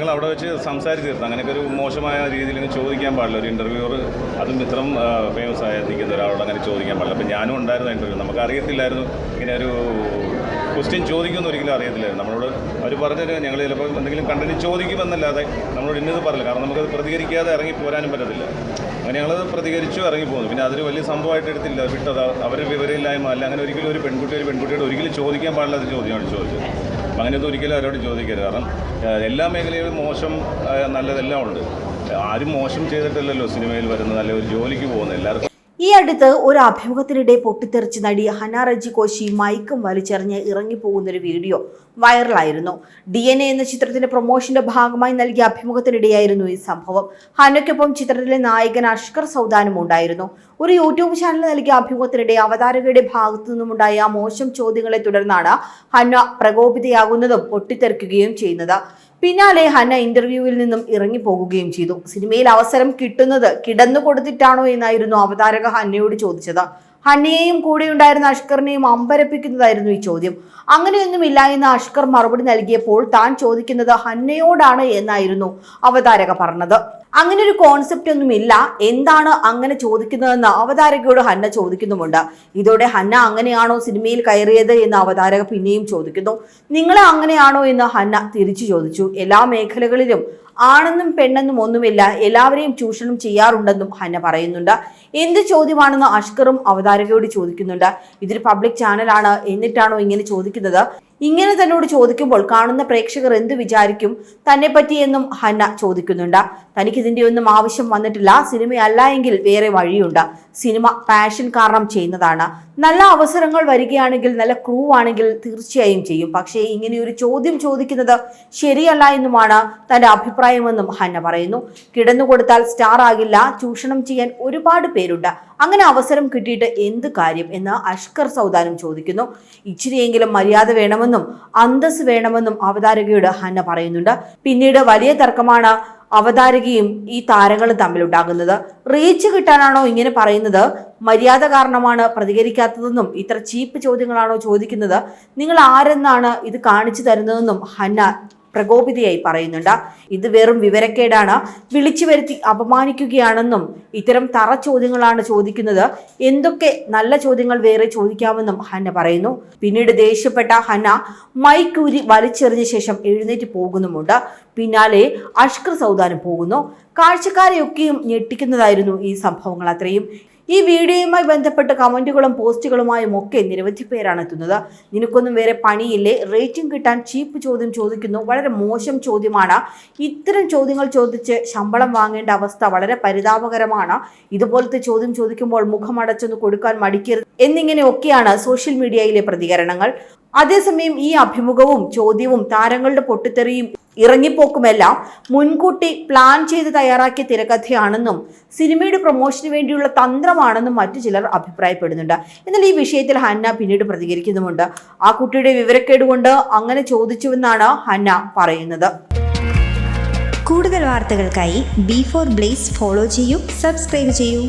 ഞങ്ങൾ അവിടെ വെച്ച് സംസാരിച്ച് തീർത്തു. അങ്ങനെയൊക്കെ ഒരു മോശമായ രീതിയിൽ ചോദിക്കാൻ പാടില്ല. ഒരു ഇന്റർവ്യൂവർ അതും ഇത്രയും ഫേമസ് ആയി നിൽക്കുന്ന ഒരാളോട് അങ്ങനെ ചോദിക്കാൻ പാടില്ല. അപ്പം ഞാനും ഉണ്ടായിരുന്നു ഇന്റർവ്യൂ നമുക്ക് അറിയത്തില്ലായിരുന്നു. ഇങ്ങനെ ഒരു ക്വസ്റ്റ്യൻ ചോദിക്കുമെന്ന് ഒരിക്കലും അറിയത്തില്ലായിരുന്നു. നമ്മളോട് അവർ പറഞ്ഞത് ഞങ്ങൾ ചിലപ്പോൾ എന്തെങ്കിലും കണ്ടന്റ് ചോദിക്കുമെന്നല്ലാതെ നമ്മളോട് ഇന്നത് പറയില്ല. കാരണം നമുക്കത് പ്രതികരിക്കാതെ ഇറങ്ങി പോരാനും പറ്റത്തില്ല. അങ്ങനെ ഞങ്ങളത് പ്രതികരിച്ചു ഇറങ്ങി പോകുന്നു പിന്നെ അതൊരു വലിയ സംഭവമായിട്ട് എടുത്തില്ല. വിട്ടത്. അവർ വിവരമില്ലായ്മ അല്ല. അങ്ങനെ ഒരിക്കലും ഒരു പെൺകുട്ടി ഒരു പെൺകുട്ടിയോട് ഒരിക്കലും ചോദിക്കാൻ പാടില്ലാത്ത ചോദ്യമാണ് ചോദിച്ചത്. അങ്ങനെയൊന്നും ഒരിക്കലും അവരോട് ചോദിക്കരുത്. കാരണം എല്ലാ മേഖലയിലും മോശം നല്ലതെല്ലാം ഉണ്ട്. ആരും മോശം ചെയ്തിട്ടില്ലല്ലോ സിനിമയിൽ വരുന്നത് അല്ലെ ഒരു ജോലിക്ക് പോകുന്നത്. എല്ലാവർക്കും ഈ അടുത്ത് ഒരു അഭിമുഖത്തിനിടെ പൊട്ടിത്തെറിച്ച് നടി ഹന റജി കോശി മയക്കും വലിച്ചെറിഞ്ഞ് ഇറങ്ങിപ്പോകുന്ന ഒരു വീഡിയോ വൈറലായിരുന്നു. ഡി എൻ എ എന്ന ചിത്രത്തിന്റെ പ്രൊമോഷന്റെ ഭാഗമായി നൽകിയ അഭിമുഖത്തിനിടെയായിരുന്നു ഈ സംഭവം. ഹനയ്ക്കൊപ്പം ചിത്രത്തിലെ നായകൻ അഷ്കർ സൗദാനും ഉണ്ടായിരുന്നു. ഒരു യൂട്യൂബ് ചാനൽ നൽകിയ അഭിമുഖത്തിനിടെ അവതാരകയുടെ ഭാഗത്തു നിന്നുമുണ്ടായ മോശം ചോദ്യങ്ങളെ തുടർന്നാണ് ഹന്ന പ്രകോപിതയാകുന്നതും പൊട്ടിത്തെറിക്കുകയും ചെയ്യുന്നത്. പിന്നാലെ ഹന്ന ഇന്റർവ്യൂവിൽ നിന്നും ഇറങ്ങിപ്പോകുകയും ചെയ്തു. സിനിമയിൽ അവസരം കിട്ടുന്നത് കിടന്നു കൊടുത്തിട്ടാണോ എന്നായിരുന്നു അവതാരക ഹന്നയോട് ചോദിച്ചത്. ഹന്നയെയും കൂടെ ഉണ്ടായിരുന്ന അഷ്കറിനെയും അമ്പരപ്പിക്കുന്നതായിരുന്നു ഈ ചോദ്യം. അങ്ങനെയൊന്നുമില്ല എന്ന് അഷ്കർ മറുപടി നൽകിയപ്പോൾ താൻ ചോദിക്കുന്നത് ഹന്നയോടാണ് എന്നായിരുന്നു അവതാരക പറഞ്ഞത്. അങ്ങനെ ഒരു കോൺസെപ്റ്റ് ഒന്നുമില്ല. എന്താണ് അങ്ങനെ ചോദിക്കുന്നതെന്ന് അവതാരകയോട് ഹന്ന ചോദിക്കുന്നുമുണ്ട്. ഇതോടെ ഹന്ന അങ്ങനെയാണോ സിനിമയിൽ കയറിയത് എന്ന് അവതാരക പിന്നെയും ചോദിക്കുന്നു. നിങ്ങളെ അങ്ങനെയാണോ എന്ന് ഹന്ന തിരിച്ചു ചോദിച്ചു. എല്ലാ മേഖലകളിലും ആണെന്നും പെണ്ണെന്നും ഒന്നുമില്ല. എല്ലാവരെയും ചൂഷണം ചെയ്യാറുണ്ടെന്നും ഹന്ന പറയുന്നുണ്ട്. എന്ത് ചോദ്യമാണെന്ന് അഷ്കറും അവതാരകയോട് ചോദിക്കുന്നുണ്ട്. ഇതൊരു പബ്ലിക് ചാനലാണ് എന്നിട്ടാണോ ഇങ്ങനെ ചോദിക്കുന്നത്? ഇങ്ങനെ തന്നോട് ചോദിക്കുമ്പോൾ കാണുന്ന പ്രേക്ഷകർ എന്ത് വിചാരിക്കും? തന്നെ പറ്റിയെന്നും ഹന്ന ചോദിക്കുന്നുണ്ട്. തനിക്ക് ഇതിന്റെ ഒന്നും ആവശ്യം വന്നിട്ടില്ല. സിനിമയല്ല എങ്കിൽ വേറെ വഴിയുണ്ട്. സിനിമ പാഷൻ കാരണം ചെയ്യുന്നതാണ്. നല്ല അവസരങ്ങൾ വരികയാണെങ്കിൽ നല്ല ക്രൂ ആണെങ്കിൽ തീർച്ചയായും ചെയ്യും. പക്ഷേ ഇങ്ങനെ ഒരു ചോദ്യം ചോദിക്കുന്നത് ശരിയല്ല എന്നുമാണ് തന്റെ അഭിപ്രായമെന്നും ഹന്ന പറയുന്നു. കിടന്നുകൊടുത്താൽ സ്റ്റാർ ആകില്ല. ചൂഷണം ചെയ്യാൻ ഒരുപാട് പേരുണ്ട്. അങ്ങനെ അവസരം കിട്ടിയിട്ട് എന്ത് കാര്യം എന്ന് അഷ്കർ സൗദാനം ചോദിക്കുന്നു. ഇച്ചിരിയെങ്കിലും മര്യാദ വേണമെന്നും അന്തസ് വേണമെന്നും അവതാരകയോട് ഹന്ന പറയുന്നുണ്ട്. പിന്നീട് വലിയ തർക്കമാണ് അവതാരകയും ഈ താരങ്ങളും തമ്മിലുണ്ടാകുന്നത്. റീച്ച് കിട്ടാനാണോ ഇങ്ങനെ പറയുന്നത്? മര്യാദ കാരണമാണ് പ്രതികരിക്കാത്തതെന്നും ഇത്ര ചീപ്പ് ചോദ്യങ്ങളാണോ ചോദിക്കുന്നത്? നിങ്ങൾ ആരെന്നാണ് ഇത് കാണിച്ചു തരുന്നതെന്നും ഹന്ന പ്രകോപിതയായി പറയുന്നുണ്ട്. ഇത് വെറും വിവരക്കേടാണ്. വിളിച്ചു വരുത്തി അപമാനിക്കുകയാണെന്നും ഇത്തരം തറ ചോദ്യങ്ങളാണ് ചോദിക്കുന്നത്. എന്തൊക്കെ നല്ല ചോദ്യങ്ങൾ വേറെ ചോദിക്കാമെന്നും ഹന്ന പറയുന്നു. പിന്നീട് ദേഷ്യപ്പെട്ട ഹന്ന മൈക്കൂരി വലിച്ചെറിഞ്ഞ ശേഷം എഴുന്നേറ്റ് പോകുന്നുമുണ്ട്. പിന്നാലെ അഷ്കർ സൗദാനം പോകുന്നു. കാഴ്ചക്കാരെയൊക്കെയും ഞെട്ടിക്കുന്നതായിരുന്നു ഈ സംഭവങ്ങൾ അത്രയും. ഈ വീഡിയോയുമായി ബന്ധപ്പെട്ട് കമന്റുകളും പോസ്റ്റുകളുമായും ഒക്കെ നിരവധി പേരാണ് എത്തുന്നത്. നിനക്കൊന്നും വേറെ പണിയില്ലേ? റേറ്റിംഗ് കിട്ടാൻ ചീപ്പ് ചോദ്യം ചോദിക്കുന്നു. വളരെ മോശം ചോദ്യമാണ്. ഇത്തരം ചോദ്യങ്ങൾ ചോദിച്ച് ശമ്പളം വാങ്ങേണ്ട അവസ്ഥ വളരെ പരിതാപകരമാണ്. ഇതുപോലത്തെ ചോദ്യം ചോദിക്കുമ്പോൾ മുഖമടച്ചൊന്ന് കൊടുക്കാൻ മടിക്കരുത് എന്നിങ്ങനെയൊക്കെയാണ് സോഷ്യൽ മീഡിയയിലെ പ്രതികരണങ്ങൾ. അതേസമയം ഈ അഭിമുഖവും ചോദ്യവും താരങ്ങളുടെ പൊട്ടിത്തെറിയും ഇറങ്ങിപ്പോക്കുമെല്ലാം മുൻകൂട്ടി പ്ലാൻ ചെയ്ത് തയ്യാറാക്കിയ തിരക്കഥയാണെന്നും സിനിമയുടെ പ്രൊമോഷന് വേണ്ടിയുള്ള തന്ത്രമാണെന്നും മറ്റു ചിലർ അഭിപ്രായപ്പെടുന്നുണ്ട്. എന്നാൽ ഈ വിഷയത്തിൽ ഹന്ന പിന്നീട് പ്രതികരിക്കുന്നുമുണ്ട്. ആ കുട്ടിയുടെ വിവരക്കേട് കൊണ്ട് അങ്ങനെ ചോദിച്ചുവെന്നാണ് ഹന്ന പറയുന്നത്. കൂടുതൽ വാർത്തകൾക്കായി ബി ഫോർ ബ്ലേസ് ഫോളോ ചെയ്യൂ സബ്സ്ക്രൈബ് ചെയ്യൂ.